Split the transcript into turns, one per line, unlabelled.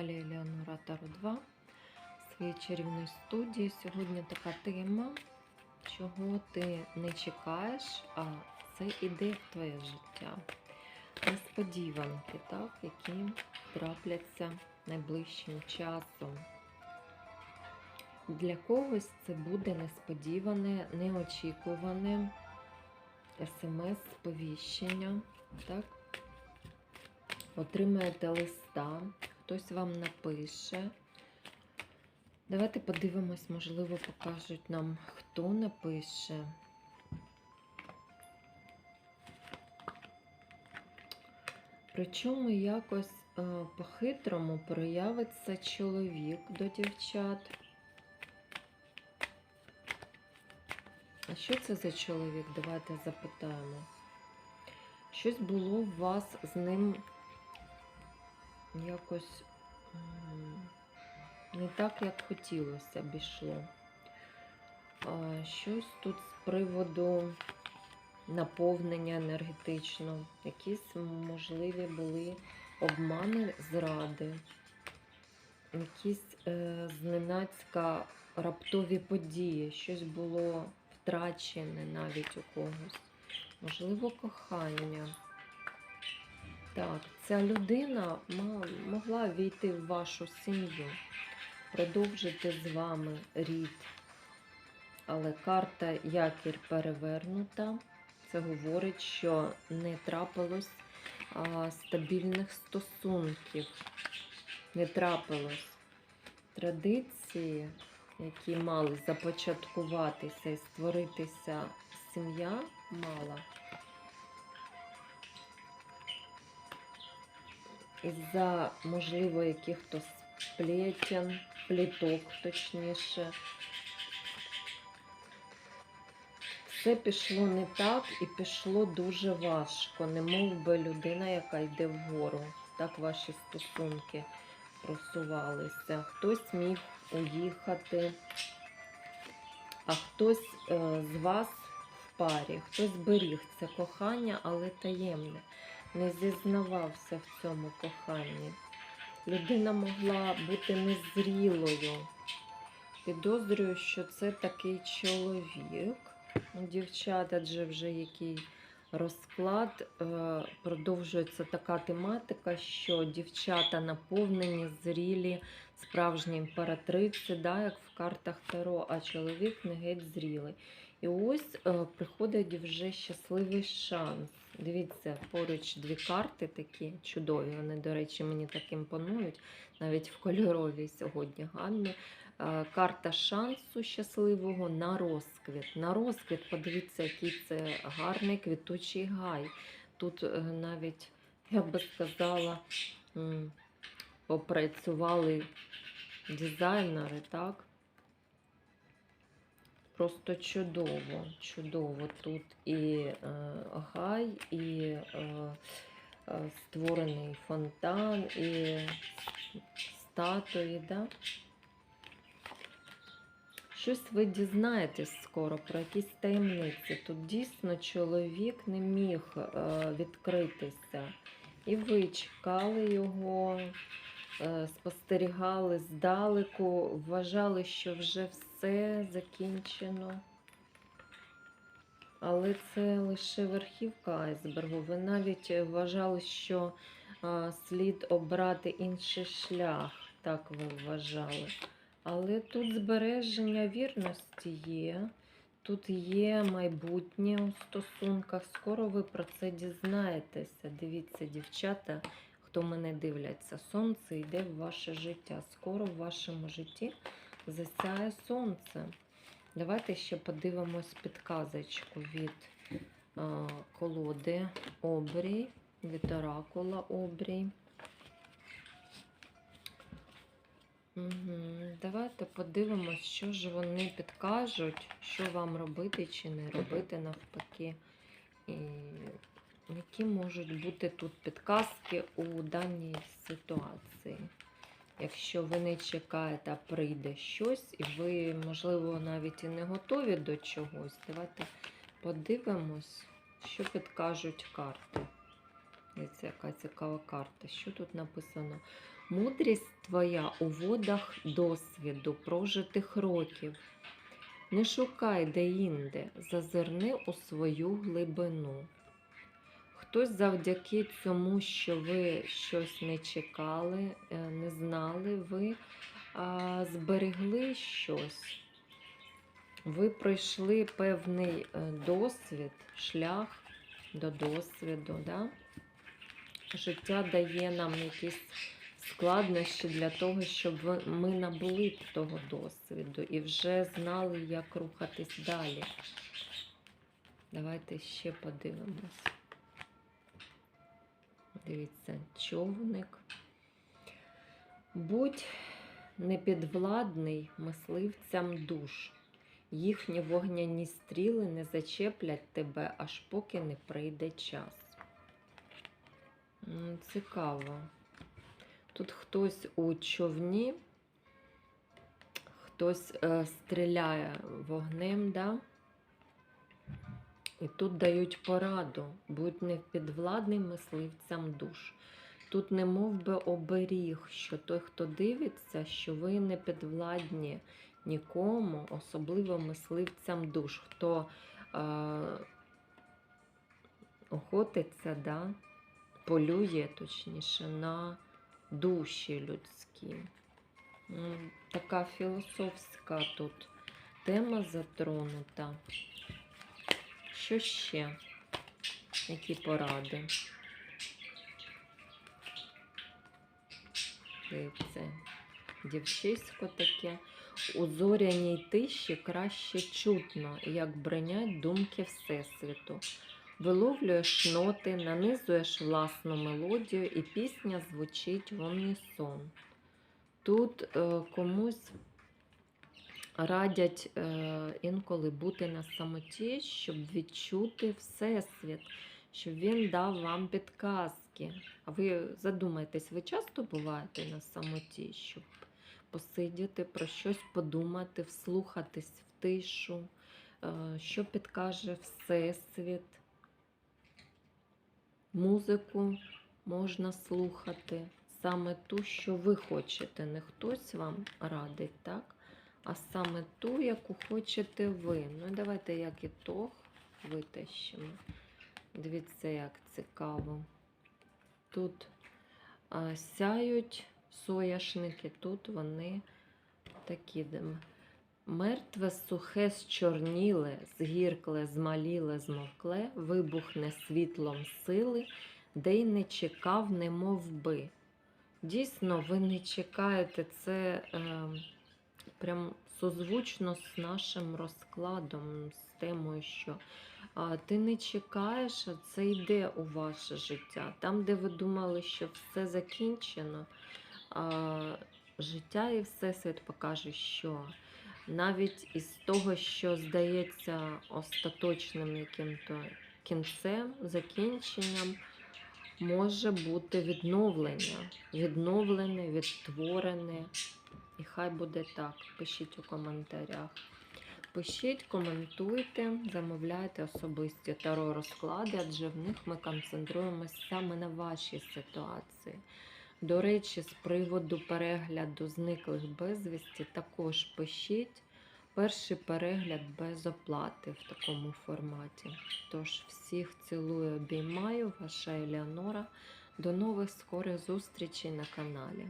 каналі Елеонора Таро 2 в своїй чарівній студії. Сьогодні така тема, чого ти не чекаєш, а це іде в твоє життя. Несподіванки, так, які трапляться найближчим часом. Для когось це буде несподіване, неочікуване смс-сповіщення? Отримаєте листа, хтось вам напише. Давайте подивимось, можливо, покажуть нам, хто напише. Причому якось е, по-хитрому проявиться чоловік до дівчат. А що це за чоловік? Давайте запитаємо. Щось було у вас з ним якось не так, як хотілося б ішло. Щось тут з приводу наповнення енергетичного, якісь можливі були обмани зради, якісь е, зненацька раптові події, щось було втрачене навіть у когось. Можливо, кохання. Так, ця людина могла війти в вашу сім'ю, продовжити з вами рід. Але карта якір перевернута. Це говорить, що не трапилось а, стабільних стосунків. Не трапилось традиції, які мали започаткуватися і створитися сім'я мала. Із-за, можливо, яких-то сплетен, пліток, точніше. Все пішло не так і пішло дуже важко, не мов би людина, яка йде вгору. Так ваші стосунки просувалися. Хтось міг уїхати, а хтось е, з вас в парі, хтось беріг це кохання, але таємне, не зізнавався в цьому коханні. Людина могла бути незрілою. Підозрюю, що це такий чоловік. Дівчата дівчат, адже вже який розклад, е, продовжується така тематика, що дівчата наповнені, зрілі, справжні імператриці, да, як в картах Таро, а чоловік не геть зрілий. І ось е, приходить вже щасливий шанс. Дивіться, поруч дві карти такі чудові. Вони, до речі, мені так імпонують, навіть в кольоровій сьогодні гаммі. Е, Карта шансу щасливого на розквіт. На розквіт, подивіться, який це гарний квітучий гай. Тут е, навіть, я би сказала, попрацювали дизайнери, так? Просто чудово, чудово. Тут і е, гай, і е, е, створений фонтан, і статуї. Да? Щось ви дізнаєтесь скоро про якісь таємниці. Тут дійсно чоловік не міг е, відкритися. І ви чекали його, спостерігали здалеку, вважали, що вже все закінчено. Але це лише верхівка айсбергу. Ви навіть вважали, що е, слід обрати інший шлях, так ви вважали. Але тут збереження вірності є, тут є майбутнє у стосунках. Скоро ви про це дізнаєтеся. Дивіться, дівчата, хто мене дивляться, сонце йде в ваше життя. Скоро в вашому житті засяє сонце. Давайте ще подивимось підказочку від а, колоди обрій, від оракула обрій. Угу. Давайте подивимось, що ж вони підкажуть, що вам робити чи не робити навпаки. І які можуть бути тут підказки у даній ситуації. Якщо ви не чекаєте, а прийде щось, і ви, можливо, навіть і не готові до чогось, давайте подивимось, що підкажуть карти. Дивіться, яка цікава карта. Що тут написано? Мудрість твоя у водах досвіду прожитих років. Не шукай де-інде, зазирни у свою глибину. Хтось завдяки цьому, що ви щось не чекали, е, не знали, ви зберегли щось. Ви пройшли певний е, досвід, шлях до досвіду. Да? Життя дає нам якісь складнощі для того, щоб ми набули того досвіду і вже знали, як рухатись далі. Давайте ще подивимось. Дивіться, човник. Будь непідвладний мисливцям душ. Їхні вогняні стріли не зачеплять тебе, аж поки не прийде час. Цікаво. Тут хтось у човні, хтось е, стріляє вогнем, да? І тут дають пораду, будь не підвладний мисливцям душ. Тут не мов би оберіг, що той, хто дивиться, що ви не підвладні нікому, особливо мисливцям душ, хто е, охотиться, да? полює точніше на душі людські. Така філософська тут тема затронута. Що ще? Які поради? Дивіться, дівчисько таке. У зоряній тиші краще чутно, як бринять думки Всесвіту. Виловлюєш ноти, нанизуєш власну мелодію, і пісня звучить в унісон. Тут е, комусь радять е, інколи бути на самоті, щоб відчути Всесвіт, щоб він дав вам підказки. А ви задумайтесь, ви часто буваєте на самоті, щоб посидіти, про щось подумати, вслухатись в тишу, е, що підкаже Всесвіт. Музику можна слухати саме ту, що ви хочете. Не хтось вам радить, так? А саме ту, яку хочете ви. Ну, давайте як ітог витащимо. Дивіться, як цікаво. Тут а, сяють сояшники, тут вони такі. Мертве сухе зчорніле, згіркле, змаліле, змовкле, вибухне світлом сили, де й не чекав, не мов би. Дійсно, ви не чекаєте це е, прям созвучно з нашим розкладом, з темою, що ти не чекаєш, а це йде у ваше життя. Там, де ви думали, що все закінчено, життя і всесвіт покаже, що навіть із того, що здається остаточним яким-то кінцем, закінченням, може бути відновлення, відновлене, відтворене. І хай буде так. Пишіть у коментарях. Пишіть, коментуйте, замовляйте особисті таро розклади, адже в них ми концентруємося саме на вашій ситуації. До речі, з приводу перегляду зниклих безвісті також пишіть. Перший перегляд без оплати в такому форматі. Тож всіх цілую, обіймаю, ваша Елеонора. До нових скорих зустрічей на каналі.